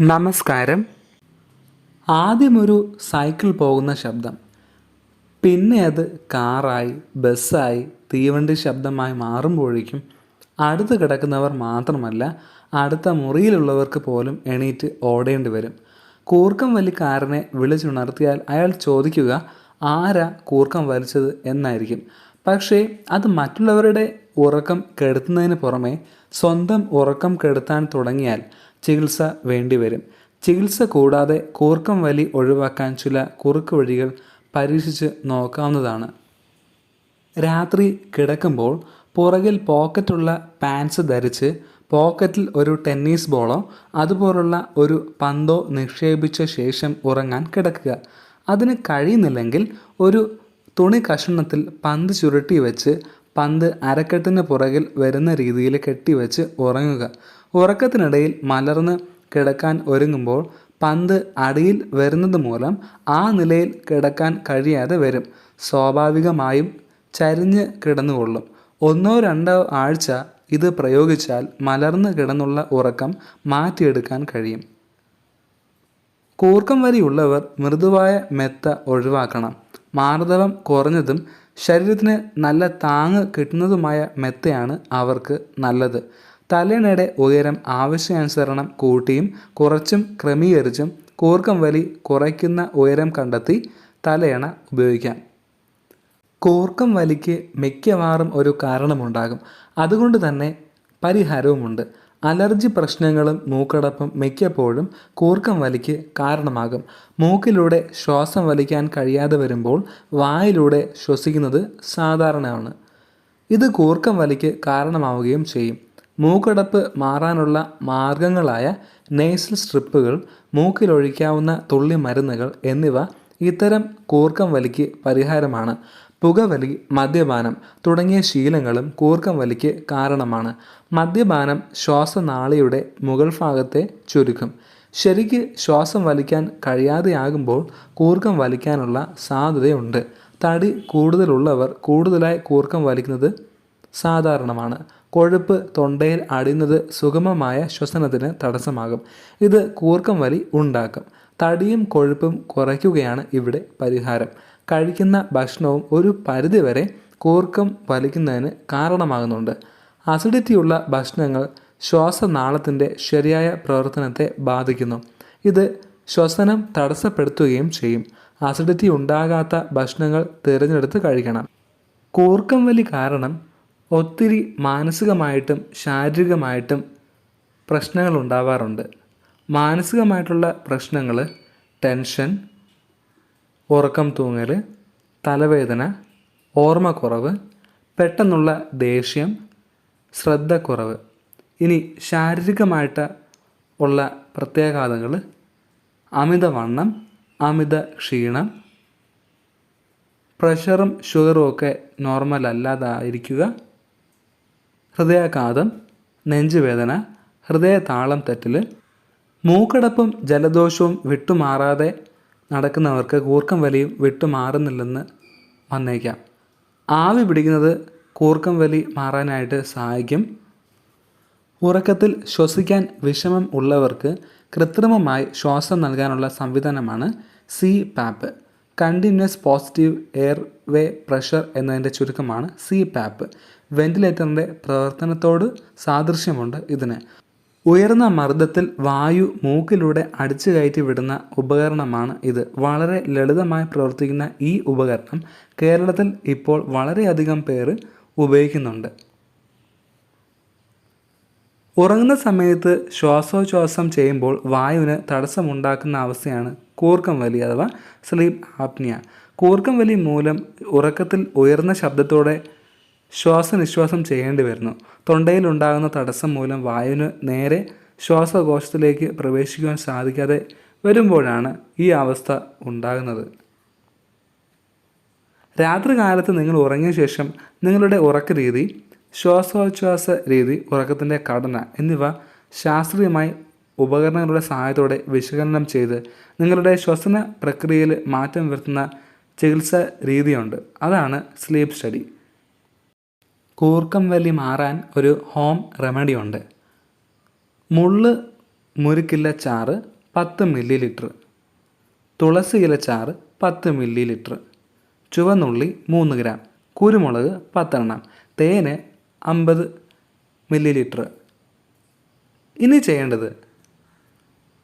നമസ്കാരം. ആദ്യമൊരു സൈക്കിൾ പോകുന്ന ശബ്ദം പിന്നെ അത് കാറായി ബസ്സായി തീവണ്ടി ശബ്ദമായി മാറുമ്പോഴേക്കും അടുത്ത് കിടക്കുന്നവർ മാത്രമല്ല അടുത്ത മുറിയിലുള്ളവർക്ക് പോലും എണീറ്റ് ഓടേണ്ടി വരും. കൂർക്കം വലിക്കാരനെ വിളിച്ചുണർത്തിയാൽ അയാൾ ചോദിക്കുക ആരാ കൂർക്കം വലിച്ചത്? എന്നായിരിക്കും. പക്ഷേ അത് മറ്റുള്ളവരുടെ ഉറക്കം കെടുത്തുന്നതിന് പുറമെ സ്വന്തം ഉറക്കം കെടുത്താൻ തുടങ്ങിയാൽ ചികിത്സ വേണ്ടിവരും. ചികിത്സ കൂടാതെ കൂർക്കം വലി ഒഴിവാക്കാൻ ചില കുറുക്ക് വഴികൾ പരീക്ഷിച്ച് നോക്കാവുന്നതാണ്. രാത്രി കിടക്കുമ്പോൾ പുറകിൽ പോക്കറ്റുള്ള പാൻസ് ധരിച്ച് പോക്കറ്റിൽ ഒരു ടെന്നീസ് ബോളോ അതുപോലുള്ള ഒരു പന്തോ നിക്ഷേപിച്ച ശേഷം ഉറങ്ങാൻ കിടക്കുക. അതിന് കഴിയുന്നില്ലെങ്കിൽ ഒരു തുണി കഷണത്തിൽ പന്ത് ചുരുട്ടി വെച്ച് പന്ത് അരക്കെട്ടിന് പുറകിൽ വരുന്ന രീതിയിൽ കെട്ടിവെച്ച് ഉറങ്ങുക. ഉറക്കത്തിനിടയിൽ മലർന്ന് കിടക്കാൻ ഒരുങ്ങുമ്പോൾ പന്ത് അടിയിൽ വരുന്നത് മൂലം ആ നിലയിൽ കിടക്കാൻ കഴിയാതെ വരും. സ്വാഭാവികമായും ചരിഞ്ഞ് കിടന്നുകൊള്ളും. ഒന്നോ രണ്ടോ ആഴ്ച ഇത് പ്രയോഗിച്ചാൽ മലർന്ന് കിടന്നുള്ള ഉറക്കം മാറ്റിയെടുക്കാൻ കഴിയും. കൂർക്കം വരിയുള്ളവർ മൃദുവായ മെത്ത ഒഴിവാക്കണം. മാർദ്ദവം കുറഞ്ഞതും ശരീരത്തിന് നല്ല താങ്ങ് കിട്ടുന്നതുമായ മെത്തയാണ് അവർക്ക് നല്ലത്. തലയിണയുടെ ഉയരം ആവശ്യാനുസരണം കൂട്ടിയും കുറച്ചും ക്രമീകരിച്ചും കൂർക്കം വലി കുറയ്ക്കുന്ന ഉയരം കണ്ടെത്തി തലയണ ഉപയോഗിക്കാം. കൂർക്കം വലിക്ക് മിക്കവാറും ഒരു കാരണമുണ്ടാകും. അതുകൊണ്ട് തന്നെ പരിഹാരവുമുണ്ട്. അലർജി പ്രശ്നങ്ങളും മൂക്കടപ്പും മിക്കപ്പോഴും കൂർക്കം വലിക്ക് കാരണമാകും. മൂക്കിലൂടെ ശ്വാസം വലിക്കാൻ കഴിയാതെ വരുമ്പോൾ വായിലൂടെ ശ്വസിക്കുന്നത് സാധാരണയാണ്. ഇത് കൂർക്കം വലിക്ക് കാരണമാവുകയും ചെയ്യും. മൂക്കടപ്പ് മാറാനുള്ള മാർഗങ്ങളായ നെയ്സൽ സ്ട്രിപ്പുകൾ മൂക്കിലൊഴിക്കാവുന്ന തുള്ളി മരുന്നുകൾ എന്നിവ ഇത്തരം കൂർക്കം വലിക്ക് പരിഹാരമാണ്. പുകവലി മദ്യപാനം തുടങ്ങിയ ശീലങ്ങളും കൂർക്കം വലിക്ക് കാരണമാണ്. മദ്യപാനം ശ്വാസനാളിയുടെ മുകൾ ഭാഗത്തെ ചുരുക്കും. ശരിക്ക് ശ്വാസം വലിക്കാൻ കഴിയാതെയാകുമ്പോൾ കൂർക്കം വലിക്കാനുള്ള സാധ്യതയുണ്ട്. തടി കൂടുതലുള്ളവർ കൂടുതലായി കൂർക്കം വലിക്കുന്നത് സാധാരണമാണ്. കൊഴുപ്പ് തൊണ്ടയിൽ അടിയുന്നത് സുഗമമായ ശ്വസനത്തിന് തടസ്സമാകും. ഇത് കൂർക്കം വലി ഉണ്ടാക്കും. തടിയും കൊഴുപ്പും കുറയ്ക്കുകയാണ് ഇവിടെ പരിഹാരം. കഴിക്കുന്ന ഭക്ഷണവും ഒരു പരിധിവരെ കൂർക്കം വലിക്കുന്നതിന് കാരണമാകുന്നുണ്ട്. അസിഡിറ്റിയുള്ള ഭക്ഷണങ്ങൾ ശ്വാസനാളത്തിന്റെ ശരിയായ പ്രവർത്തനത്തെ ബാധിക്കുന്നു. ഇത് ശ്വസനം തടസ്സപ്പെടുത്തുകയും ചെയ്യും. അസിഡിറ്റി ഉണ്ടാകാത്ത ഭക്ഷണങ്ങൾ തിരഞ്ഞെടുത്ത് കഴിക്കണം. കൂർക്കം വലി കാരണം ഒത്തിരി മാനസികമായിട്ടും ശാരീരികമായിട്ടും പ്രശ്നങ്ങൾ ഉണ്ടാവാറുണ്ട് മാനസികമായിട്ടുള്ള പ്രശ്നങ്ങൾ ടെൻഷൻ ഉറക്കം തൂങ്ങൽ തലവേദന ഓർമ്മക്കുറവ് പെട്ടെന്നുള്ള ദേഷ്യം ശ്രദ്ധക്കുറവ്. ഇനി ശാരീരികമായിട്ട് ഉള്ള പ്രത്യാഘാതങ്ങൾ അമിതവണ്ണം അമിത ക്ഷീണം പ്രഷറും ഷുഗറും ഒക്കെ നോർമൽ അല്ലാതായിരിക്കുക ഹൃദയാഘാതം നെഞ്ചുവേദന ഹൃദയ താളം തെറ്റൽ മൂക്കടപ്പും ജലദോഷവും വിട്ടുമാറാതെ നടക്കുന്നവർക്ക് കൂർക്കം വലിയും വിട്ടുമാറുന്നില്ലെന്ന് വന്നേക്കാം. ആവി പിടിക്കുന്നത് കൂർക്കം വലി മാറാനായിട്ട് സഹായിക്കും. ഉറക്കത്തിൽ ശ്വസിക്കാൻ വിഷമം ഉള്ളവർക്ക് കൃത്രിമമായി ശ്വാസം നൽകാനുള്ള സംവിധാനമാണ് C PAP continuous positive airway pressure എന്നതിന്റെ ചുരുക്കമാണ് സി പാപ്പ് വെന്റിലേറ്ററിന്റെ പ്രവർത്തനത്തോട് സാദൃശ്യമുണ്ട് ഇതിന്. ഉയർന്ന മർദ്ദത്തിൽ വായു മൂക്കിലൂടെ അടിച്ചു കയറ്റി വിടുന്ന ഉപകരണമാണ് ഇത്. വളരെ ലളിതമായി പ്രവർത്തിക്കുന്ന ഈ ഉപകരണം കേരളത്തിൽ ഇപ്പോൾ വളരെയധികം പേര് ഉപയോഗിക്കുന്നുണ്ട്. ഉറങ്ങുന്ന സമയത്ത് ശ്വാസോച്ഛ്വാസം ചെയ്യുമ്പോൾ വായുവിന് തടസ്സമുണ്ടാക്കുന്ന അവസ്ഥയാണ് കൂർക്കം വലി അഥവാ സ്ലീപ് ആപ്നിയ. കൂർക്കം വലി മൂലം ഉറക്കത്തിൽ ഉയർന്ന ശബ്ദത്തോടെ ശ്വാസനിശ്വാസം ചെയ്യേണ്ടി വരുന്നു. തൊണ്ടയിൽ ഉണ്ടാകുന്ന തടസ്സം മൂലം വായുവിന് നേരെ ശ്വാസകോശത്തിലേക്ക് പ്രവേശിക്കുവാൻ സാധിക്കാതെ വരുമ്പോഴാണ് ഈ അവസ്ഥ ഉണ്ടാകുന്നത്. രാത്രി കാലത്ത് നിങ്ങൾ ഉറങ്ങിയ ശേഷം നിങ്ങളുടെ ഉറക്ക രീതി ശ്വാസോച്ഛ്വാസ രീതി ഉറക്കത്തിന്റെ ഘടന എന്നിവ ശാസ്ത്രീയമായി ഉപകരണങ്ങളുടെ സഹായത്തോടെ വിശകലനം ചെയ്ത് നിങ്ങളുടെ ശ്വസന പ്രക്രിയയിൽ മാറ്റം വരുത്തുന്ന ചികിത്സാ രീതിയുണ്ട്. അതാണ് സ്ലീപ്പ് സ്റ്റഡി. കൂർക്കം വലി മാറാൻ ഒരു ഹോം റെമഡി ഉണ്ട്. മുള്ള് മുരുക്കില്ല ചാറ് പത്ത് മില്ലി ലിറ്റർ തുളസി ഇല ചാറ് പത്ത് മില്ലി ലിറ്റർ ചുവന്നുള്ളി മൂന്ന് ഗ്രാം കുരുമുളക് പത്തെണ്ണം. തേന് അമ്പത് മില്ലി ലിറ്റർ ഇനി ചെയ്യേണ്ടത്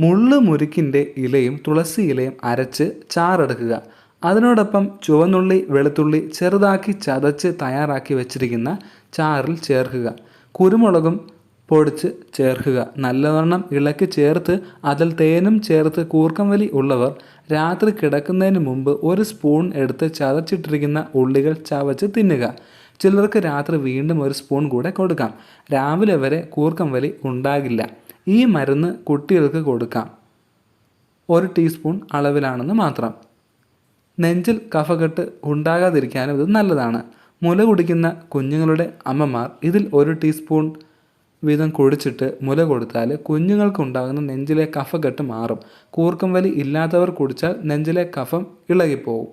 മുള്ള് മുരുക്കിന്റെ ഇലയും തുളസി ഇലയും അരച്ച് ചാറെടുക്കുക. അതിനോടൊപ്പം ചുവന്നുള്ളി വെളുത്തുള്ളി ചെറുതാക്കി ചതച്ച് തയ്യാറാക്കി വെച്ചിരിക്കുന്ന ചാറിൽ ചേർക്കുക. കുരുമുളകും പൊടിച്ച് ചേർക്കുക. നല്ലവണ്ണം ഇളക്കി ചേർത്ത് അതിൽ തേനും ചേർത്ത് കൂർക്കം വലി ഉള്ളവർ രാത്രി കിടക്കുന്നതിന് മുമ്പ് ഒരു സ്പൂൺ എടുത്ത് ചതച്ചിട്ടിരിക്കുന്ന ഉള്ളികൾ ചവച്ച് തിന്നുക. ചിലർക്ക് രാത്രി വീണ്ടും ഒരു സ്പൂൺ കൂടെ കൊടുക്കാം. രാവിലെ വരെ കൂർക്കം വലി ഉണ്ടാകില്ല. ഈ മരുന്ന് കുട്ടികൾക്ക് കൊടുക്കാം. ഒരു ടീസ്പൂൺ അളവിലാണെന്ന് മാത്രം. നെഞ്ചിൽ കഫകെട്ട് ഉണ്ടാകാതിരിക്കാനും ഇത് നല്ലതാണ്. മുല കുടിക്കുന്ന കുഞ്ഞുങ്ങളുടെ അമ്മമാർ ഇതിൽ ഒരു ടീസ്പൂൺ വീതം കുടിച്ചിട്ട് മുല കൊടുത്താൽ കുഞ്ഞുങ്ങൾക്കുണ്ടാകുന്ന നെഞ്ചിലെ കഫക്കെട്ട് മാറും. കൂർക്കം വലി ഇല്ലാത്തവർ കുടിച്ചാൽ നെഞ്ചിലെ കഫം ഇളകിപ്പോവും.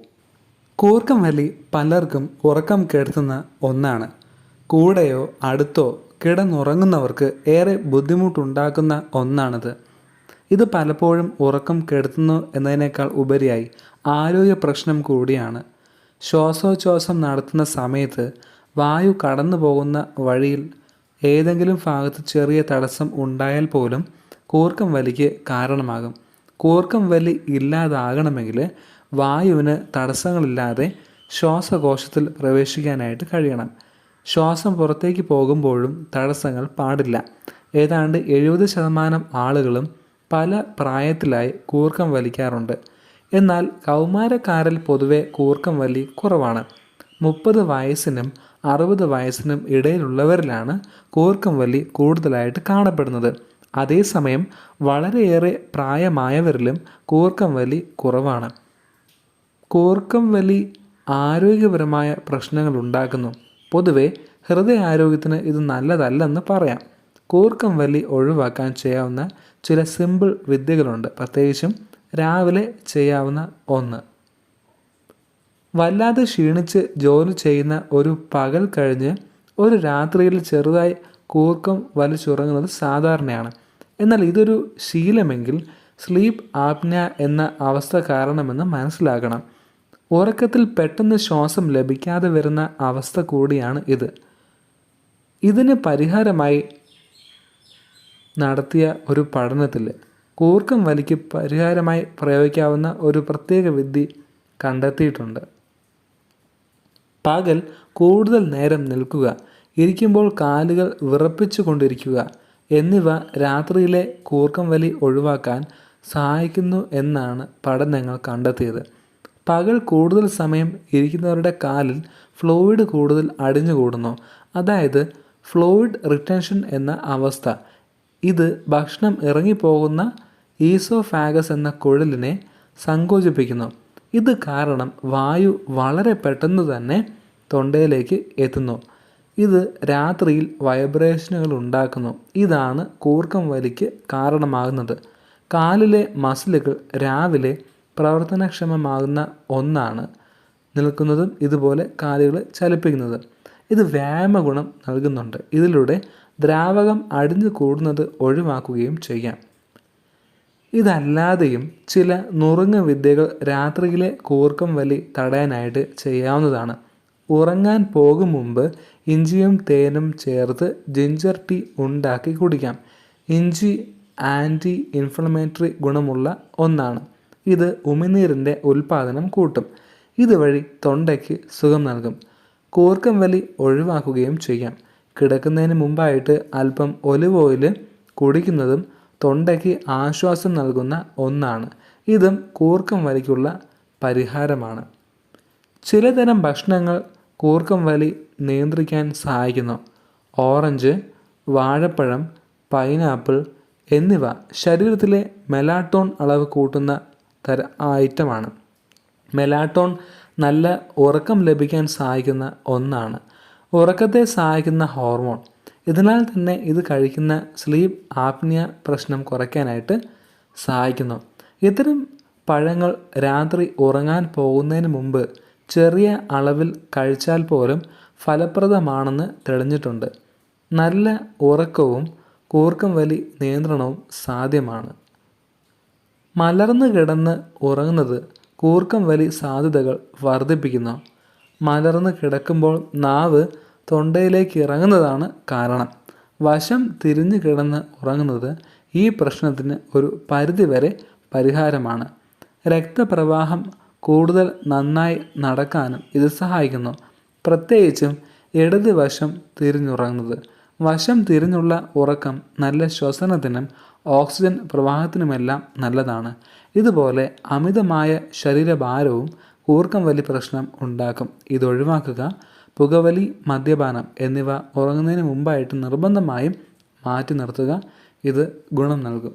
കൂർക്കം വലി പലർക്കും ഉറക്കം കെടുത്തുന്ന ഒന്നാണ്. കൂടെയോ അടുത്തോ കിടന്നുറങ്ങുന്നവർക്ക് ഏറെ ബുദ്ധിമുട്ടുണ്ടാക്കുന്ന ഒന്നാണിത്. ഇത് പലപ്പോഴും ഉറക്കം കെടുത്തുന്നു എന്നതിനേക്കാൾ ഉപരിയായി ആരോഗ്യ പ്രശ്നം കൂടിയാണ്. ശ്വാസോച്ഛ്വാസം നടത്തുന്ന സമയത്ത് വായു കടന്നു പോകുന്ന വഴിയിൽ ഏതെങ്കിലും ഭാഗത്ത് ചെറിയ തടസ്സം ഉണ്ടായാൽ പോലും കൂർക്കം വലിക്ക് കാരണമാകും. കൂർക്കം വലി ഇല്ലാതാകണമെങ്കിൽ വായുവിന് തടസ്സങ്ങളില്ലാതെ ശ്വാസകോശത്തിൽ പ്രവേശിക്കാനായിട്ട് കഴിയണം. ശ്വാസം പുറത്തേക്ക് പോകുമ്പോഴും തടസ്സങ്ങൾ പാടില്ല. ഏതാണ്ട് എഴുപത് ശതമാനം ആളുകളും പല പ്രായത്തിലായി കൂർക്കം വലിക്കാറുണ്ട്. എന്നാൽ കൗമാരക്കാരിൽ പൊതുവെ കൂർക്കം വലി കുറവാണ്. മുപ്പത് വയസ്സിനും അറുപത് വയസ്സിനും ഇടയിലുള്ളവരിലാണ് കൂർക്കം വലി കൂടുതലായിട്ട് കാണപ്പെടുന്നത്. അതേസമയം വളരെയേറെ പ്രായമായവരിലും കൂർക്കം വലി കുറവാണ്. കൂർക്കം വലി ആരോഗ്യപരമായ പ്രശ്നങ്ങൾ ഉണ്ടാക്കുന്നു. പൊതുവെ ഹൃദയാരോഗ്യത്തിന് ഇത് നല്ലതല്ലെന്ന് പറയാം. കൂർക്കം വലി ഒഴിവാക്കാൻ ചെയ്യാവുന്ന ചില സിമ്പിൾ വിദ്യകളുണ്ട്. പ്രത്യേകിച്ചും രാവിലെ ചെയ്യാവുന്ന ഒന്ന്. വല്ലാതെ ക്ഷീണിച്ച് ജോലി ചെയ്യുന്ന ഒരു പകൽ കഴിഞ്ഞ് ഒരു രാത്രിയിൽ ചെറുതായി കൂർക്കം വലിച്ചുറങ്ങുന്നത് സാധാരണയാണ്. എന്നാൽ ഇതൊരു ശീലമെങ്കിൽ സ്ലീപ്പ് ആപ്ന എന്ന അവസ്ഥ കാരണമെന്ന് മനസ്സിലാക്കണം ഉറക്കത്തിൽ പെട്ടെന്ന് ശ്വാസം ലഭിക്കാതെ വരുന്ന അവസ്ഥ കൂടിയാണ് ഇത്. ഇതിന് പരിഹാരമായി നടത്തിയ ഒരു പഠനത്തിൽ കൂർക്കം വലിക്ക് പരിഹാരമായി പ്രയോഗിക്കാവുന്ന ഒരു പ്രത്യേക വിധി കണ്ടെത്തിയിട്ടുണ്ട്. പകൽ കൂടുതൽ നേരം നിൽക്കുക ഇരിക്കുമ്പോൾ കാലുകൾ വിറപ്പിച്ചു കൊണ്ടിരിക്കുക എന്നിവ രാത്രിയിലെ കൂർക്കം വലി ഒഴിവാക്കാൻ സഹായിക്കുന്നു എന്നാണ് പഠനങ്ങൾ കണ്ടെത്തിയത്. പകൽ കൂടുതൽ സമയം ഇരിക്കുന്നവരുടെ കാലിൽ ഫ്ലൂയിഡ് കൂടുതൽ അടിഞ്ഞുകൂടുന്നു. അതായത് ഫ്ലൂയിഡ് റിട്ടൻഷൻ എന്ന അവസ്ഥ ഇത് ഭക്ഷണം ഇറങ്ങിപ്പോകുന്ന ഈസോഫാഗസ് എന്ന കുഴലിനെ സങ്കോചിപ്പിക്കുന്നു. ഇത് കാരണം വായു വളരെ പെട്ടെന്ന് തന്നെ തൊണ്ടയിലേക്ക് എത്തുന്നു. ഇത് രാത്രിയിൽ വൈബ്രേഷനുകൾ ഉണ്ടാക്കുന്നു. ഇതാണ് കൂർക്കം വലിക്ക് കാരണമാകുന്നത്. കാലിലെ മസിലുകൾ രാവിലെ പ്രവർത്തനക്ഷമമാകുന്ന ഒന്നാണ്. നിൽക്കുന്നതും ഇതുപോലെ കാലുകൾ ചലിപ്പിക്കുന്നത്. ഇത് വ്യായാമ ഗുണം നൽകുന്നുണ്ട്. ഇതിലൂടെ ദ്രാവകം അടിഞ്ഞു കൂടുന്നത് ഒഴിവാക്കുകയും ചെയ്യാം. ഇതല്ലാതെയും ചില നുറുങ്ങ വിദ്യകൾ രാത്രിയിലെ കൂർക്കം വലി തടയാനായിട്ട് ചെയ്യാവുന്നതാണ്. ഉറങ്ങാൻ പോകും മുമ്പ് ഇഞ്ചിയും തേനും ചേർത്ത് ജിഞ്ചർ ടീ ഉണ്ടാക്കി കുടിക്കാം. ഇഞ്ചി ആന്റി ഇൻഫ്ലമേറ്ററി ഗുണമുള്ള ഒന്നാണ്. ഇത് ഉമിനീരിന്റെ ഉൽപ്പാദനം കൂട്ടും. ഇതുവഴി തൊണ്ടയ്ക്ക് സുഖം നൽകും. കൂർക്കം വലി ഒഴിവാക്കുകയും ചെയ്യാം. കിടക്കുന്നതിന് മുമ്പായിട്ട് അല്പം ഒലിവ് ഓയിൽ കുടിക്കുന്നതും തൊണ്ടയ്ക്ക് ആശ്വാസം നൽകുന്ന ഒന്നാണ്. ഇതും കൂർക്കം വലിക്കുള്ള പരിഹാരമാണ്. ചിലതരം ഭക്ഷണങ്ങൾ കൂർക്കം വലി നിയന്ത്രിക്കാൻ സഹായിക്കുന്നു. ഓറഞ്ച് വാഴപ്പഴം പൈനാപ്പിൾ എന്നിവ ശരീരത്തിലെ മെലാട്ടോൺ അളവ് കൂട്ടുന്ന തര ഐറ്റമാണ്. മെലാട്ടോൺ നല്ല ഉറക്കം ലഭിക്കാൻ സഹായിക്കുന്ന ഒന്നാണ്. ഉറക്കത്തെ സഹായിക്കുന്ന ഹോർമോൺ. ഇതിനാൽ തന്നെ ഇത് കഴിക്കുന്ന സ്ലീപ് ആപ്നിയ പ്രശ്നം കുറയ്ക്കാനായിട്ട് സഹായിക്കുന്നു. ഇത്തരം പഴങ്ങൾ രാത്രി ഉറങ്ങാൻ പോകുന്നതിന് മുമ്പ് ചെറിയ അളവിൽ കഴിച്ചാൽ പോലും ഫലപ്രദമാണെന്ന് തെളിഞ്ഞിട്ടുണ്ട്. നല്ല ഉറക്കവും കൂർക്കം വലി നിയന്ത്രണവും സാധ്യമാണ്. മലർന്നു കിടന്ന് ഉറങ്ങുന്നത് കൂർക്കം വലി സാധ്യതകൾ വർദ്ധിപ്പിക്കുന്നു. മലർന്ന് കിടക്കുമ്പോൾ നാവ് തൊണ്ടയിലേക്ക് ഇറങ്ങുന്നതാണ് കാരണം. വശം തിരിഞ്ഞു കിടന്ന് ഉറങ്ങുന്നത് ഈ പ്രശ്നത്തിന് ഒരു പരിധിവരെ പരിഹാരമാണ്. രക്തപ്രവാഹം കൂടുതൽ നന്നായി നടക്കാനും ഇത് സഹായിക്കുന്നു. പ്രത്യേകിച്ചും ഇടത് വശം തിരിഞ്ഞുറങ്ങുന്നത്. വശം തിരിഞ്ഞുള്ള ഉറക്കം നല്ല ശ്വസനത്തിനും ഓക്സിജൻ പ്രവാഹത്തിനുമെല്ലാം നല്ലതാണ്. ഇതുപോലെ അമിതമായ ശരീരഭാരവും കൂർക്കം വലി പ്രശ്നം ഉണ്ടാക്കും. ഇത് ഒഴിവാക്കുക പുകവലി മദ്യപാനം എന്നിവ ഉറങ്ങുന്നതിന് മുമ്പായിട്ട് നിർബന്ധമായും മാറ്റി നിർത്തുക. ഇത് ഗുണം നൽകും.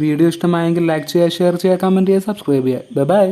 വീഡിയോ ഇഷ്ടമായെങ്കിൽ ലൈക്ക് ചെയ്യുക ഷെയർ ചെയ്യുക കമന്റ് ചെയ്യുക സബ്സ്ക്രൈബ് ചെയ്യുക. ബൈ